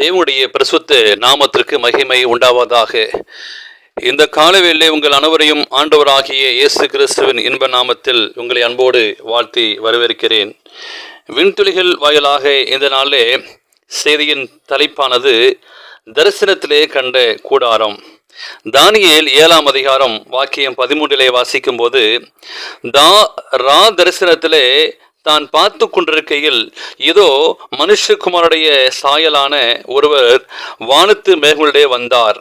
தேவனுடைய பிரசுத்த நாமத்திற்கு மகிமை உண்டாவதாக. இந்த காலவேளை உங்கள் அனைவரையும் ஆண்டவராகிய இயேசு கிறிஸ்துவின் இன்ப நாமத்தில் உங்களை அன்போடு வாழ்த்தி வரவேற்கிறேன். விண்துளிகள் வாயிலாக இந்த நாளிலே செய்தியின் தலைப்பானது தரிசனத்திலே கண்ட கூடாரம். தானியல் ஏழாம் அதிகாரம் வாக்கியம் பதிமூன்றிலே வாசிக்கும் போது தா ரா தரிசனத்திலே தான் பார்த்து கொண்டிருக்கையில் இதோ மனுஷகுமாருடைய சாயலான ஒருவர் வானத்து மேகங்களிலே வந்தார்.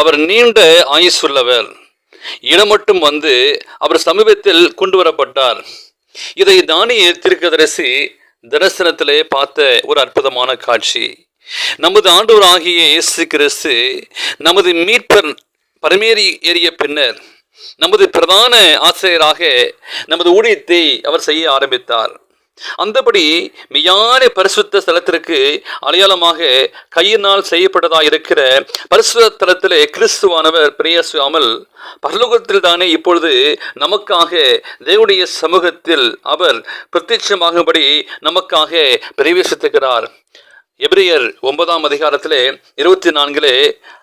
அவர் நீண்ட ஆயுசுள்ளவர் இடமட்டும் வந்து அவர் சமீபத்தில் கொண்டு வரப்பட்டார். இதை தானிய தீர்க்கதரிசி தரிசனத்திலே பார்த்த ஒரு அற்புதமான காட்சி. நமது ஆண்டவராகிய இயேசு கிறிஸ்து நமது மீட்பர் பரமேறி ஏறிய பின்னர் நமது பிரதான ஆசிரியராக நமது ஊழியத்தை அவர் செய்ய ஆரம்பித்தார். அந்தபடி மெய்யான பரிசுத்த ஸ்தலத்திற்கு அடையாளமாக கையினால் செய்யப்பட்டதா இருக்கிற பரிசுத்த தலத்திலே கிறிஸ்துவானவர் பிரயாசுவாமல் பரலோகத்தில் தானே இப்பொழுது நமக்காக தேவனுடைய சமூகத்தில் அவர் பிரத்யட்சமாகும்படி நமக்காக பிரவேசித்துகிறார் எபிரியர் ஒன்பதாம் அதிகாரத்திலே இருபத்தி நான்கிலே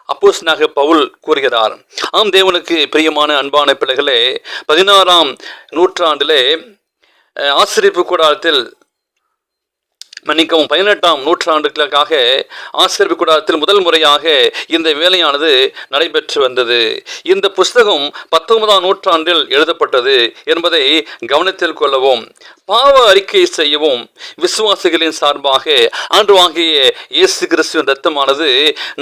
அப்போஸ்னாக பவுல் கூறுகிறார் ஆம் தேவனுக்கு பிரியமான அன்பான பிள்ளைகளே பதினாறாம் நூற்றாண்டிலே ஆசிரியப்பு கூடாரத்தில் மன்னிக்கவும் பதினெட்டாம் நூற்றாண்டுகளுக்காக ஆசிரியர் கூடாரத்தில் முதல் முறையாக இந்த வேலையானது நடைபெற்று வந்தது. இந்த புஸ்தகம் பத்தொன்பதாம் நூற்றாண்டில் எழுதப்பட்டது என்பதை கவனத்தில் கொள்ளவும் பாவ அறிக்கை செய்யவும் விசுவாசிகளின் சார்பாக ஆண்டு வாங்கிய இயேசு கிறிஸ்துவின் ரத்தமானது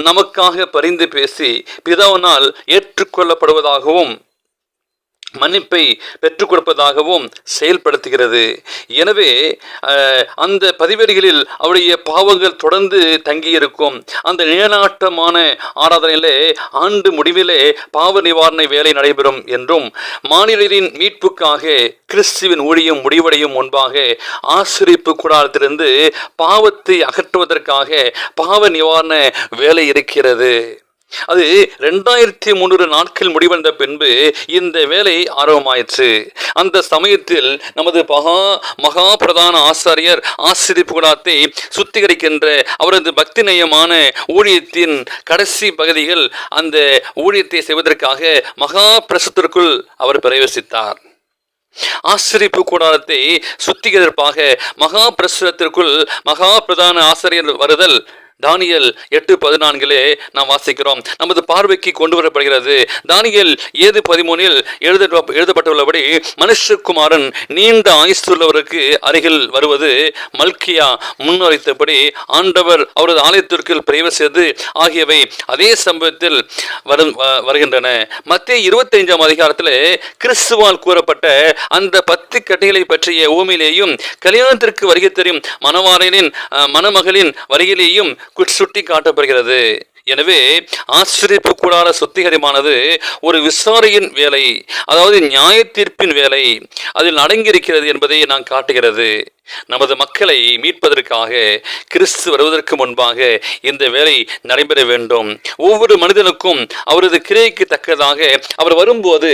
நமக்காக பரிந்து பேசி பிதாவினால் ஏற்றுக்கொள்ளப்படுவதாகவும் மன்னிப்பை பெற்றுக் கொடுப்பதாகவும் செயல்படுத்துகிறது. எனவே அந்த பதிவேடுகளில் அவருடைய பாவங்கள் தொடர்ந்து தங்கியிருக்கும். அந்த நிலநாட்டமான ஆராதனையிலே ஆண்டு முடிவிலே பாவ நிவாரண வேலை நடைபெறும் என்றும் மாநிலரின் மீட்புக்காக கிறிஸ்துவின் ஊழியம் முடிவடையும் முன்பாக ஆசிரிப்பு கூடாரத்திலிருந்து பாவத்தை அகற்றுவதற்காக பாவ நிவாரண வேலை இருக்கிறது. அது ரெண்டாயிரத்தி முந்நூறு நாட்கள் முடிவடைந்த பின்பு இந்த வேலை ஆரம்பமாயிற்று. அந்த சமயத்தில் நமது மகா மகா பிரதான ஆசாரியர் ஆசிரியப்பு கூடாரத்தை சுத்திகரிக்கின்ற அவரது பக்தி நேயமான ஊழியத்தின் கடைசி பகுதிகள் அந்த ஊழியத்தை செய்வதற்காக மகா பிரசத்திற்குள் அவர் பிரவேசித்தார். ஆசிரிப்பு கூடாரத்தை சுத்திகரிப்பாக மகா பிரசுரத்திற்குள் மகா பிரதான ஆசிரியர் வருதல் தானியல் எட்டு பதினான்கிலே நாம் வாசிக்கிறோம். நமது பார்வைக்கு கொண்டு வரப்படுகிறது தானியல் ஏது பதிமூனில் எழுத எழுதப்பட்டுள்ளபடி மனுஷகுமாரன் நீண்ட ஆயுசுள்ளவருக்கு அருகில் வருவது மல்கியா முன்னுரைத்தபடி ஆண்டவர் அவரது ஆலயத்திற்கு பிரவேசித்தது ஆகியவை அதே சம்பவத்தில் வரும் வ- வருகின்றன. மத்திய இருபத்தைந்தாம் அதிகாரத்தில் கிறிஸ்துவால் கூறப்பட்ட அந்த பத்து கட்டைகளை பற்றிய ஊமையிலேயும் கல்யாணத்திற்கு வருகை தெரியும் மணவாளனின் மணமகளின் வருகையிலேயும் சுட்டி காட்டப்படுகிறது. எனவே ஆசிரியப்பு கூடாத சுத்திகரமானது ஒரு விசாரையின் வேலை அதாவது நியாய தீர்ப்பின் வேலை அதில் அடங்கியிருக்கிறது என்பதை நான் காட்டுகிறது. நமது மக்களை மீட்பதற்காக கிறிஸ்து வருவதற்கு முன்பாக இந்த வேலை நடைபெற வேண்டும். ஒவ்வொரு மனிதனுக்கும் அவரது கிரைக்கு தக்கதாக அவர் வரும்போது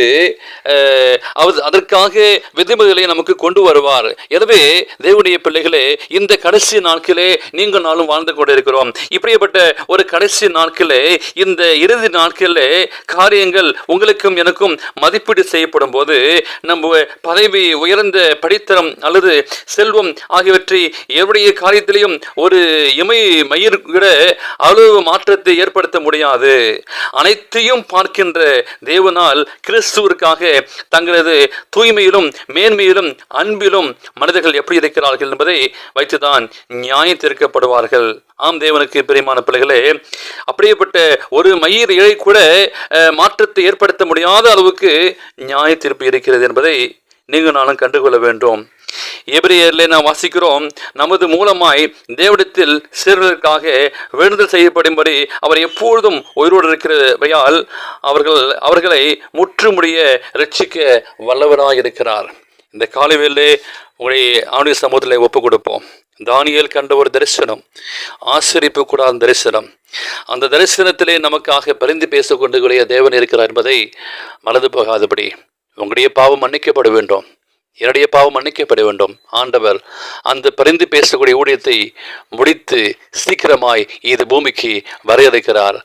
அவர் அதற்காக விதிமுறைகளை நமக்கு கொண்டு வருவார். எனவே தேவனுடைய பிள்ளைகளே இந்த கடைசி நாட்களே நீங்கள் நாளும் வாழ்ந்து கொண்டிருக்கிறோம். இப்படிப்பட்ட ஒரு கடைசி நாட்களே இந்த இறுதி நாட்களே காரியங்கள் உங்களுக்கும் எனக்கும் மதிப்பீடு செய்யப்படும் போது நம்ம பதவி உயர்ந்த படித்தரம் அல்லது செல்வம் ஆகியவற்றை எவருடைய காரியத்திலையும் ஒரு இமை மயிர் விட அளவு மாற்றத்தை ஏற்படுத்த முடியாது. அனைத்தையும் பார்க்கின்ற தேவனால் கிறிஸ்துவிற்காக தங்களது தூய்மையிலும் மேன்மையிலும் அன்பிலும் மனிதர்கள் எப்படி இருக்கிறார்கள் என்பதை வைத்துதான் நியாயம் தீர்க்கப்படுவார்கள் ஆம் தேவனுக்கு பிரியமான பிள்ளைகளே அப்படியேப்பட்ட ஒரு மயிர் இழை கூட மாற்றத்தை ஏற்படுத்த முடியாத அளவுக்கு நியாய தீர்ப்பு இருக்கிறது என்பதை நீங்கள் நானும் கண்டுகொள்ள வேண்டும். எபிரேயர்ல நாம் வாசிக்கிறோம் நமது மூலமாய் தேவடத்தில் சேர்வதற்காக வேண்டுதல் செய்யப்படும்படி அவர் எப்பொழுதும் உயிரோடு இருக்கிறவையால் அவர்கள் அவர்களை முற்றுமுடிய ரட்சிக்க வல்லவராக இருக்கிறார் இந்த காலைவேளை உங்களுடைய ஆணுடைய சமூகத்தில் ஒப்பு கொடுப்போம் தானியல் கண்ட ஒரு தரிசனம் ஆசிரிப்பு கூடாத தரிசனம். அந்த தரிசனத்திலே நமக்காக பரிந்து பேசிக்கொண்டு தேவன் இருக்கிறார் என்பதை மறந்து போகாதபடி உங்களுடைய பாவம் மன்னிக்கப்பட வேண்டும். என்னுடைய பாவம் மன்னிக்கப்பட வேண்டும். ஆண்டவர் அந்த பரிந்து பேசக்கூடிய ஊழியத்தை முடித்து சீக்கிரமாய் இது பூமிக்கு வரையறுக்கிறார்.